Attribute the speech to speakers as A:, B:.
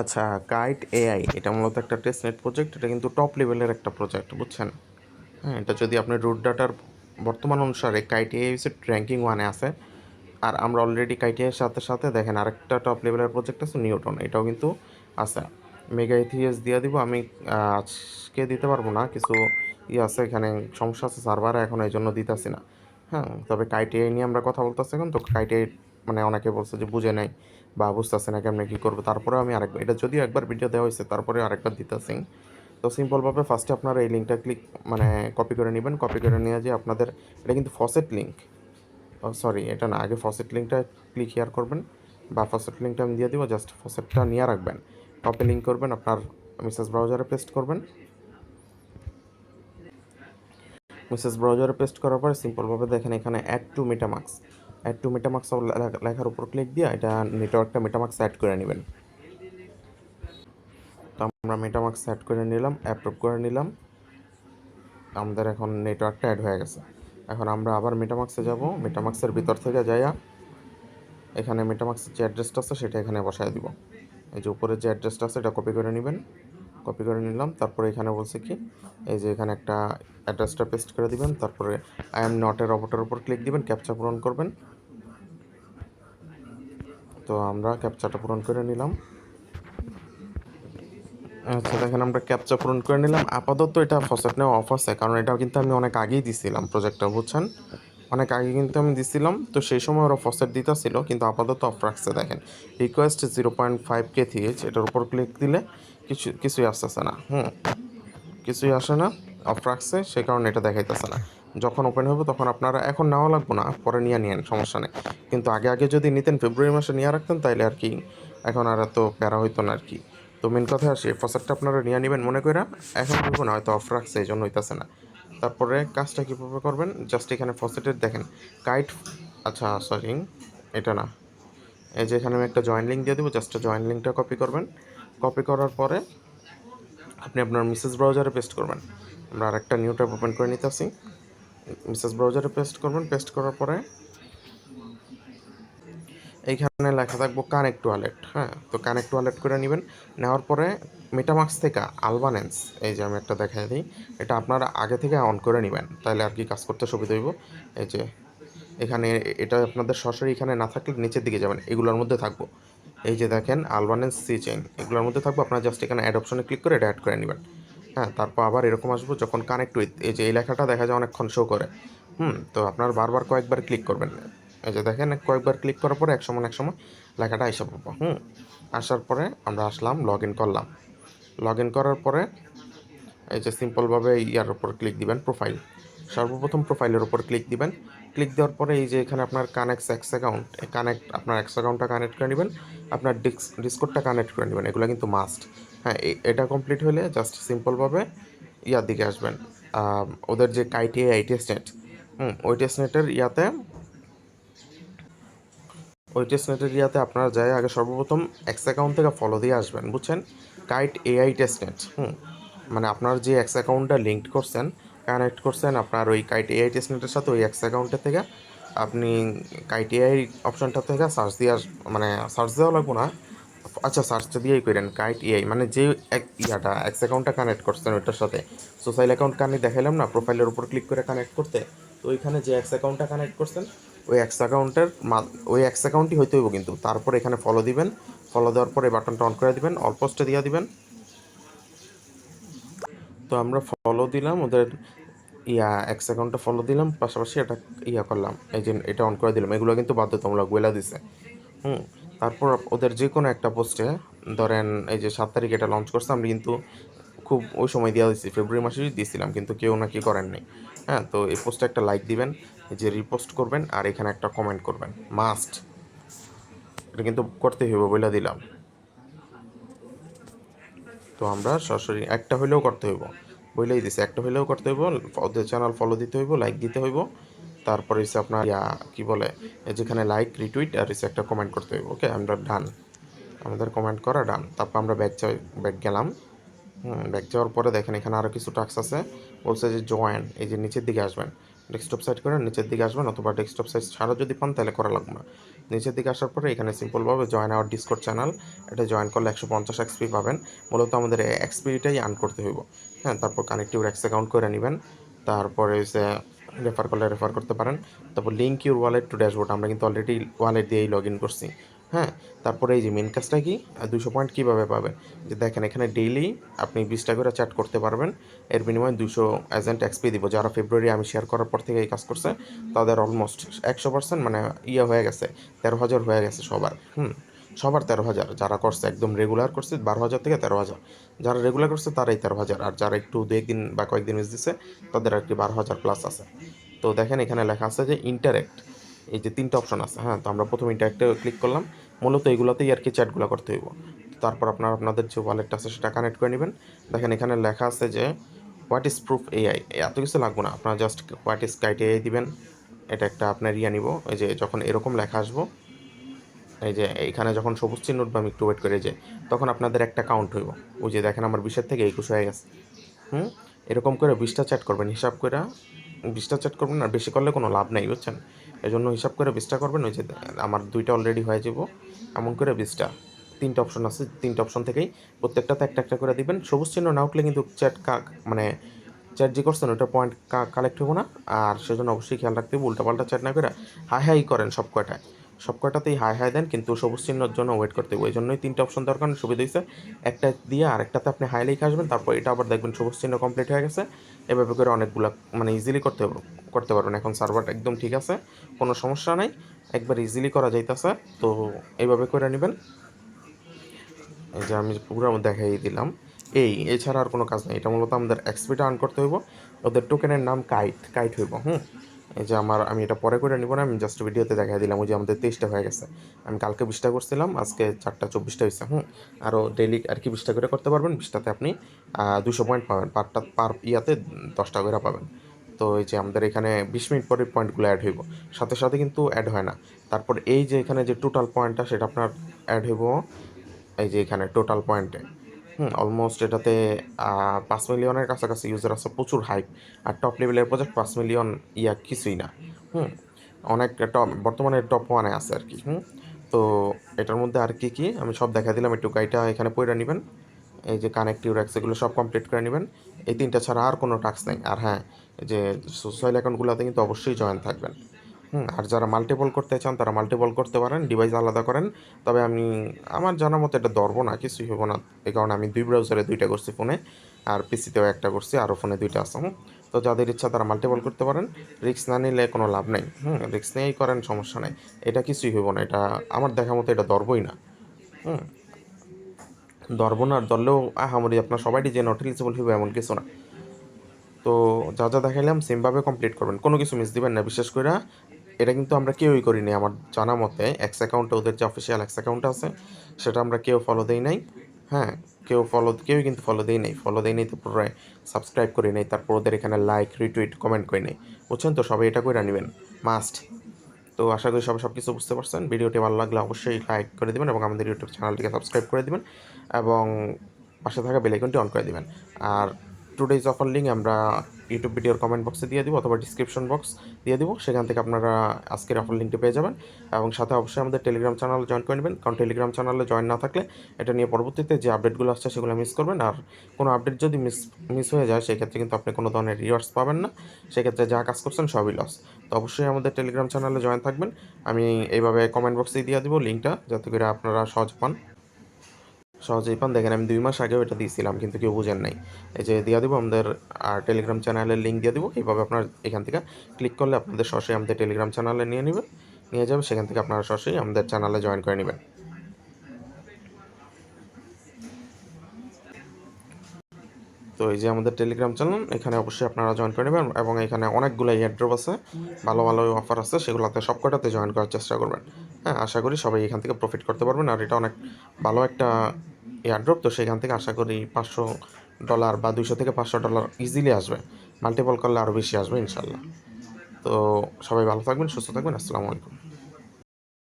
A: আচ্ছা kite AI এটা মূলত একটা টেস্টনেট প্রজেক্ট এটা কিন্তু টপ লেভেলের একটা প্রজেক্ট বুঝছেন? হ্যাঁ এটা যদি আপনি রুট ডাটার বর্তমান অনুসারে কাইট এআই হচ্ছে র্যাঙ্কিং ওয়ানে আছে। আর আমরা অলরেডি কাইট এর সাথে সাথে দেখেন আরেকটা টপ লেভেলের প্রজেক্ট আছে নিউটন এটাও কিন্তু আছে। মেগা ইথিএস দিয়ে দিব, আমি আজকে দিতে পারব না, কিছু ই আছে, এখানে সমস্যা আছে সার্ভারে এখন এই জন্য দিতেছি না। হ্যাঁ তবে কাইট এআই নিয়ে আমরা কথা বলতেছি এখন, তো কাইট এআই মানে অনেকে বলছে যে বুঝে নাই। বা বুঝতেছে না কেমনে কী করব। তারপরে আমি আরেকবার, এটা যদিও একবার ভিডিও দেওয়া হয়েছে তারপরে আরেকবার দিতেছি। তো সিম্পলভাবে ফার্স্টে আপনারা এই লিঙ্কটা ক্লিক মানে কপি করে নেবেন। কপি করে নিয়ে যে আপনাদের, এটা কিন্তু ফসেট লিঙ্ক সরি এটা না, আগে ফসেট লিঙ্কটা ক্লিক হেয়ার করবেন বা ফসেট লিঙ্কটা আমি দিয়ে দিব জাস্ট ফসেটটা নিয়ে রাখবেন। কপি লিঙ্ক করবেন, আপনার মিসেস ব্রাউজারে পেস্ট করবেন। মিসেস ব্রাউজারে পেস্ট করার পরে সিম্পলভাবে দেখেন এখানে add to MetaMask add to MetaMask লেখার উপর ক্লিক দিয়ে এটা নেটওয়ার্কটা মেটামার্কস অ্যাড করে নেবেন। তো আমরা মেটামার্কস অ্যাড করে নিলাম অ্যাপ্রুভ করে নিলাম। আমাদের এখন নেটওয়ার্কটা অ্যাড হয়ে গেছে। এখন আমরা আবার মেটামার্কসে যাব। মেটামার্কসের ভিতর থেকে যাইয়া এখানে মেটামার্কসের যে অ্যাড্রেসটা আছে সেটা এখানে বসায় দিব। এই যে উপরে যে অ্যাড্রেসটা আছে এটা কপি করে নেবেন। কপি করে নিলাম, তারপরে এখানে বলছে কি, এই যে এখানে একটা অ্যাড্রেসটা পেস্ট করে দিবেন। তারপরে আই এম নট এর রবটের উপর ক্লিক দিবেন ক্যাপচা পূরণ করবেন। তো আমরা ক্যাপচাটা পূরণ করে নিলাম। আচ্ছা দেখেন আমরা ক্যাপচা পূরণ করে নিলাম। আপাতত এটা ফসেট নেওয়া অফ আছে, কারণ এটা কিন্তু আমি অনেক আগেই দিছিলাম প্রজেক্টটা বুঝছেন? অনেক আগে কিন্তু আমি দিছিলাম, তো সেই সময় ওরা ফসেট দিতেছিল, কিন্তু আপাতত অফ রাখছে, দেখেন। রিকোয়েস্ট জিরো পয়েন্ট ফাইভ কে থিয়েছে এটার উপর ক্লিক দিলে কিছু, কিছুই আসতেছে না, হুম। কিছুই আসে না অফ রাখছে, সে কারণে এটা দেখাইতেছে না। যখন ওপেন হবে তখন আপনারা এখন নেওয়া লাগবে না, পরে নিয়ে নিয়েন সমস্যা নেই। কিন্তু আগে আগে যদি নিতেন ফেব্রুয়ারি মাসে নিয়ে রাখতেন তাইলে আর কি, এখন আর এত প্যারা হইতো না আর কি। তো মেন কথা আসে ফসারটা আপনারা নিয়ে নেবেন মনে করে এখন বলব না, হয়তো অফ রাখছে এই জন্য হইতেছে না। তারপরে কাজটা কীভাবে করবেন? জাস্ট এখানে ফসেটের দেখেন কাইট আচ্ছা সরি এটা না। এই যে এখানে আমি একটা জয়েন লিঙ্ক দিয়ে দেবো জাস্ট জয়েন লিঙ্কটা কপি করবেন। কপি করার পরে আপনি আপনার মিসেস ব্রাউজারে পেস্ট করবেন। আমরা আরেকটা নিউ ট্যাব ওপেন করে নিতেছি। মিসেস ব্রাউজারে পেস্ট করবেন। পেস্ট করার পরে এইখানে লেখা থাকব কানেক্ট ওয়ালেট হ্যাঁ? তো কানেক্ট ওয়ালেট করে নেবেন। নেওয়ার পরে মেটামাক্স থেকে আলবানেন্স এই যে আমি একটা দেখাই দিই, এটা আপনারা আগে থেকে অন করে নেবেন, তাহলে আর কি কাজ করতে সুবিধা হইব। এই যে এখানে এটা আপনাদের সরাসরি এখানে না থাকলে নিচের দিকে যাবেন, এগুলোর মধ্যে থাকব। এই যে দেখেন আলবানেন্স সি চেন এগুলোর মধ্যে থাকব, আপনারা জাস্ট এখানে অ্যাড অপশনে ক্লিক করে এটা অ্যাড করে নেবেন। হ্যাঁ তারপর আবার এরকম আসব যখন কানেক্ট উইথ এই যে এই লেখাটা দেখা যায় অনেকক্ষণ শো করে। হুম, তো আপনার বারবার কয়েকবার ক্লিক করবেন। এই যে দেখেন, কয়েকবার ক্লিক করার পরে এক সময় এক সময় লেখাটা এসে পাবো হুম। আসার পরে আমরা আসলাম লগ ইন করলাম। লগ ইন করার পরে এই যে সিম্পলভাবে ইয়ার উপর ক্লিক দিবেন প্রোফাইল সর্বপ্রথম প্রোফাইলের উপর ক্লিক দিবেন। ক্লিক দেওয়ার পরে এই যে এখানে আপনার কানেক্ট এক্স অ্যাকাউন্ট কানেক্ট আপনার এক্স অ্যাকাউন্টটা কানেক্ট করে নেবেন। আপনার ডিস্ক ডিসকোডটা কানেক্ট করে নেবেন। এগুলো কিন্তু মাস্ট হ্যাঁ এটা কমপ্লিট হলে জাস্ট সিম্পলভাবে ইয়ার দিকে আসবেন। ওদের যে কাইটি আই টেস্টনেট হুম, ওই টেস্ট নেটের ইয়াতে, ওই টেস্ট নেটের ইয়াতে আপনারা যায় আগে সর্বপ্রথম এক্স অ্যাকাউন্ট থেকে ফলো দিয়ে আসবেন, বুঝছেন? কাইট এআই টেস্টনেট হুম। মানে আপনার যে এক্স অ্যাকাউন্টটা লিঙ্কড করছেন কানেক্ট করছেন, আপনার ওই কাইট এআই টেস্টনেটের সাথে ওই এক্স অ্যাকাউন্টের থেকে আপনি কাইট এআই অপশনটা থেকে সার্চ দিয়ে মানে সার্চ দেওয়া লাগবো না। আচ্ছা সার্চটা দিয়েই করেন কাইট এআই মানে যে এক ইয়াটা এক্স অ্যাকাউন্টটা কানেক্ট করছেন ওইটার সাথে সোসাইল অ্যাকাউন্ট কানেক্ট দেখাইলাম না প্রোফাইলের উপর ক্লিক করে কানেক্ট করতে, তো ওইখানে যে এক্স অ্যাকাউন্টটা কানেক্ট করছেন, ওই এক্স অ্যাকাউন্টের ওই এক্স অ্যাকাউন্টই হইতে হইব কিন্তু। তারপর এখানে ফলো দিবেন ফলো দেওয়ার পরে বাটনটা অন করে দিবেন অল পোস্টে দিয়ে দিবেন। তো আমরা ফলো দিলাম, ওদের ইয়া এক্স অ্যাকাউন্টটা ফলো দিলাম, পাশাপাশি এটা ইয়া করলাম, এই যে এটা অন করে দিলাম, এগুলো কিন্তু বাধ্যতামূলক বলে দিছে। হুম তারপর ওদের যে কোনো একটা পোস্টে ধরেন এই যে সাত তারিখ এটা লঞ্চ করছে আমি কিন্তু খুব ওই সময় দেওয়া দিচ্ছি ফেব্রুয়ারি মাসেই দিয়েছিলাম, কিন্তু কেউ নাকি করেননি হ্যাঁ তো এই পোস্টে একটা লাইক দিবেন এই যে রিপোস্ট করবেন আর এখানে একটা কমেন্ট করবেন মাস্ট এটা কিন্তু করতেই হবে বলে দিলাম। তো আমরা সরাসরি একটা হইলেও করতে হইব। বইলেই দিছে, একটা হইলেও করতে হইব, ওদের চ্যানেল ফলো দিতে হইব লাইক দিতে হইব। তারপরে হচ্ছে আপনার ইয়া, কি বলে যেখানে লাইক রিটুইট আর হচ্ছে একটা কমেন্ট করতে হইব ওকে আমরা ডান আমাদের কমেন্ট করা ডান তারপর আমরা ব্যাক ব্যাক গেলাম। ব্যাক যাওয়ার পরে দেখেন এখানে আরও কিছু টাক্স আছে। বলছে যে জয়েন এই যে নিচের দিকে আসবেন। ডেস্কটপ সাইড করে নিচের দিকে আসবেন অথবা ডেস্কটপ সাইজ ছাড়া যদি পান তাহলে করা লাগবে না। নিচের দিকে আসার পরে এখানে সিম্পলভাবে জয়েন আওয়ার ডিসকোড চ্যানেল এটা জয়েন করলে একশো পঞ্চাশ এক্সপি পাবেন। মূলত আমাদের এক্সপিটাই আর্ন করতে হইব। হ্যাঁ তারপর কানেক্টিভ এক্স অ্যাকাউন্ট করে নেবেন। তারপরে সে রেফার করলে রেফার করতে পারেন। তারপর link your wallet to dashboard আমরা কিন্তু অলরেডি ওয়ালেট দিয়েই লগ ইন করছি। হ্যাঁ তারপরে এই যে মেন কাজটা কি? দুশো পয়েন্ট কীভাবে পাবেন? যে দেখেন এখানে ডেইলি আপনি বিশটা করে চ্যাট করতে পারবেন। এর বিনিময়ে দুশো এজেন্ট এক্সপি দিব। যারা ফেব্রুয়ারি আমি শেয়ার করার পর থেকে এই কাজ করছে, তাদের অলমোস্ট একশো পার্সেন্ট মানে ইয়ে হয়ে গেছে, তেরো হাজার হয়ে গেছে সবার। হুম সবার তেরো হাজার, যারা করছে একদম রেগুলার করছে, বারো হাজার থেকে তেরো হাজার। যারা রেগুলার করছে, তারাই তেরো হাজার। আর যারা একটু দু একদিন বা কয়েকদিন মিস দিচ্ছে তাদের আর কি বারো হাজার প্লাস আছে। তো দেখেন এখানে লেখা আছে যে ইন্টারেক্ট এই যে তিনটা অপশন আছে হ্যাঁ? তো আমরা প্রথম ইন্টারেক্টে ক্লিক করলাম, মূলত এগুলোতেই আর কি চ্যাটগুলো করতে হইব। তারপর আপনার, আপনাদের যে ওয়ালেটটা আছে, সেটা কানেক্ট করে নেবেন। দেখেন এখানে লেখা আছে যে হোয়াট ইজ প্রুফ এআই এত কিছু লাগবে না। আপনার just what is Kite AI দিবেন। এটা একটা আপনার ইয়া নিব, এই যে যখন এরকম লেখা আসব এই যে এইখানে যখন সবুজ চিহ্ন উঠবে, আমি একটু ওয়েট করে যে, তখন আপনাদের একটা কাউন্ট হইব। ওই যে দেখেন আমার বিশের থেকে একুশ হয়ে গেছে। হুম? এরকম করে বিশটা চ্যাট করবেন, হিসাব করে বিশটা চ্যাট করবেন, আর বেশি করলে কোনো লাভ নেই, বুঝছেন? এই জন্য হিসাব করে বিশটা করবেন, ওই যে আমার দুইটা অলরেডি হয়ে যাব। এমন করে বিশটা। তিনটা অপশন আছে, তিনটা অপশন থেকেই প্রত্যেকটাতে একটা একটা করে দিবেন। সবুজ চিহ্ন না উঠলে কিন্তু চ্যাট কাক মানে চ্যাট যে করছেন ওটা পয়েন্ট কালেক্ট হব না। আর সেজন্য অবশ্যই খেয়াল রাখতে উল্টাপাল্টা চ্যাট না করে হাই হাই করেন সব কয়টায় সব কয়টাতেই হাই হাই দেন, কিন্তু সবুজ চিহ্নর জন্য ওয়েট করতে হবে। ওই জন্যই তিনটা অপশন দরকার সুবিধা হয়েছে। একটা দিয়ে আরেকটাতে আপনি হাই লিখে আসবেন, তারপর এটা আবার দেখবেন সবুজ চিহ্ন কমপ্লিট হয়ে গেছে। এভাবে করে অনেকগুলো মানে ইজিলি করতে করতে পারবেন। এখন সার্ভারটা একদম ঠিক আছে, কোনো সমস্যা নাই। একবার ইজিলি করা যাইতেছে, তো এইভাবে করে নেবেন। এই যে আমি পুরো দেখাই দিলাম। এই, এছাড়া আর কোনো কাজ নেই। এটা মূলত আমাদের এক্সপিটা আর্ন করতে হইব। ওদের টোকেনের নাম কাইট কাইট হইব, হুম? এই যে আমার, আমি এটা পরে করে নিব না, আমি জাস্ট ভিডিওতে দেখাই দিলাম, ওই যে আমাদের তেইশটা হয়ে গেছে। আমি কালকে বিশটা করছিলাম, আজকে চারটা, চব্বিশটা হয়েছে হুম? আরও ডেইলি আর কি বিশটা করে করতে পারবেন, বিশটাতে আপনি দুশো পয়েন্ট পাবেন পারটা পার ইয়াতে দশটা করে পাবেন। তো এই যে আমাদের এখানে বিশ মিনিট পরে পয়েন্টগুলো অ্যাড হইব। সাথে সাথে কিন্তু অ্যাড হয় না। তারপর এই যে এখানে যে টোটাল পয়েন্টটা সেটা আপনার অ্যাড হইব, এই যে এখানে টোটাল পয়েন্টে হুম অলমোস্ট এটাতে পাঁচ মিলিয়নের কাছাকাছি ইউজার আছে, প্রচুর হাইপ আর টপ লেভেলের প্রজেক্ট পাঁচ মিলিয়ন, ইয়া, কিছুই না। হুম, অনেক টপ বর্তমানে টপ ওয়ানে আছে আর কি, হুম। তো এটার মধ্যে আর কি কি, আমি সব দেখা দিলাম, একটু গাইটা এখানে পড়ে নেবেন। এই যে কানেক্টিভ র্যাক্স এগুলো সব কমপ্লিট করে নেবেন। এই তিনটা ছাড়া আর কোনো টাস্ক নেই। আর হ্যাঁ যে সোশ্যাল অ্যাকাউন্টগুলোতে কিন্তু অবশ্যই জয়েন থাকবেন। আর যারা মাল্টিপল করতে চান, তারা মাল্টিপল করতে পারেন ডিভাইস আলাদা করেন। তবে আমি, আমার জানার মতো এটা ধরবো না, কিছুই হব না। এই কারণে আমি দুই ব্রাউজারে দুইটা করছি ফোনে আর পিসিতেও একটা করছি আরও ফোনে দুইটা আছে, হুম। তো যাদের ইচ্ছা তারা মাল্টিপল করতে পারেন রিক্স না নিলে কোনো লাভ নেই, হুম। রিক্স নিয়েই করেন, সমস্যা নেই। এটা কিছুই হইব না, এটা আমার দেখা মতো এটা ধরবই না, হুম। ধরবো না ধরলেও আহামরি আপনার সবাইটি যে নট এলিজিবল হইবে এমন কিছু না। তো যা যা দেখাইলাম সেমভাবে কমপ্লিট করবেন, কোনো কিছু মিস দিবেন না। বিশেষ করে এটা কিন্তু আমরা কেউই করিনি। আমার জানা মতে এক্স অ্যাকাউন্টে ওদের যে অফিসিয়াল এক্স অ্যাকাউন্ট আছে, সেটা আমরা কেউ ফলো দেই নাই। হ্যাঁ কেউ ফলো কেউই কিন্তু ফলো দেই নাই। ফলো দেই নাই, তারপরে সাবস্ক্রাইব করি নাই, তারপর ওদের এখানে লাইক রিটুইট কমেন্ট করে নেই। বুঝছেন তো? সবাই এটা করে নেবেন। মাস্ট তো আশা করি সবাই সব কিছু বুঝতে পারছেন। ভিডিওটি ভালো লাগলে অবশ্যই লাইক করে দেবেন এবং আমাদের ইউটিউব চ্যানেলটিকে সাবস্ক্রাইব করে দেবেন এবং পাশে থাকা বেলাইকনটি অন করে দেবেন। আর টুডেজ অফার লিঙ্ক আমরা ইউটিউব ভিডিওর কমেন্ট বক্সে দিয়ে দিব অথবা ডিসক্রিপশন বক্স দিয়ে দিব। সেখান থেকে আপনারা আজকের অফার লিঙ্কটি পেয়ে যাবেন। এবং সাথে অবশ্যই আমাদের টেলিগ্রাম চ্যানেল জয়েন করে নেবেন। কারণ টেলিগ্রাম চ্যানেলে জয়েন না থাকলে এটা নিয়ে পরবর্তীতে যে আপডেটগুলো আসছে সেগুলো মিস করবেন। আর কোনো আপডেট যদি মিস মিস হয়ে যায়, সেক্ষেত্রে কিন্তু আপনি কোনো ধরনের রিওয়ার্ডস পাবেন না। সেক্ষেত্রে যা কাজ করছেন সবই লস তো অবশ্যই আমাদের টেলিগ্রাম চ্যানেলে জয়েন থাকবেন। আমি এইভাবে কমেন্ট বক্সে দিয়ে দিব লিঙ্কটা, যাতে করে আপনারা সহজ পান। সহজেই পান। দেখেন, আমি দুই মাস আগেও এটা দিয়েছিলাম, কিন্তু কেউ বুঝেন নাই। এই যে দিয়ে দেবো, আমাদের আর টেলিগ্রাম চ্যানেলের লিঙ্ক দিয়ে দেবো। এইভাবে আপনার এখান থেকে ক্লিক করলে আপনাদের সরাসরি আমাদের টেলিগ্রাম চ্যানেলে নিয়ে নেবে। নিয়ে যাবে, সেখান থেকে আপনারা সরাসরি আমাদের চ্যানেলে জয়েন করে নেবেন। তো এই যে আমাদের টেলিগ্রাম চ্যানেল এখানে অবশ্যই আপনারা জয়েন করে নেবেন এবং এখানে অনেকগুলো এয়ারড্রপ আছে। ভালো ভালো অফার আছে, সেগুলোতে সবকটাতে জয়েন করার চেষ্টা করবেন। হ্যাঁ আশা করি সবাই এখান থেকে প্রফিট করতে পারবেন। আর এটা অনেক ভালো একটা এয়ারড্রপ তো সেখান থেকে আশা করি পাঁচশো ডলার বা দুইশো থেকে পাঁচশো ডলার ইজিলি আসবে। মাল্টিপল করলে আরও বেশি আসবে, ইনশাল্লাহ। তো সবাই ভালো থাকবেন, সুস্থ থাকবেন। আসসালামু আলাইকুম।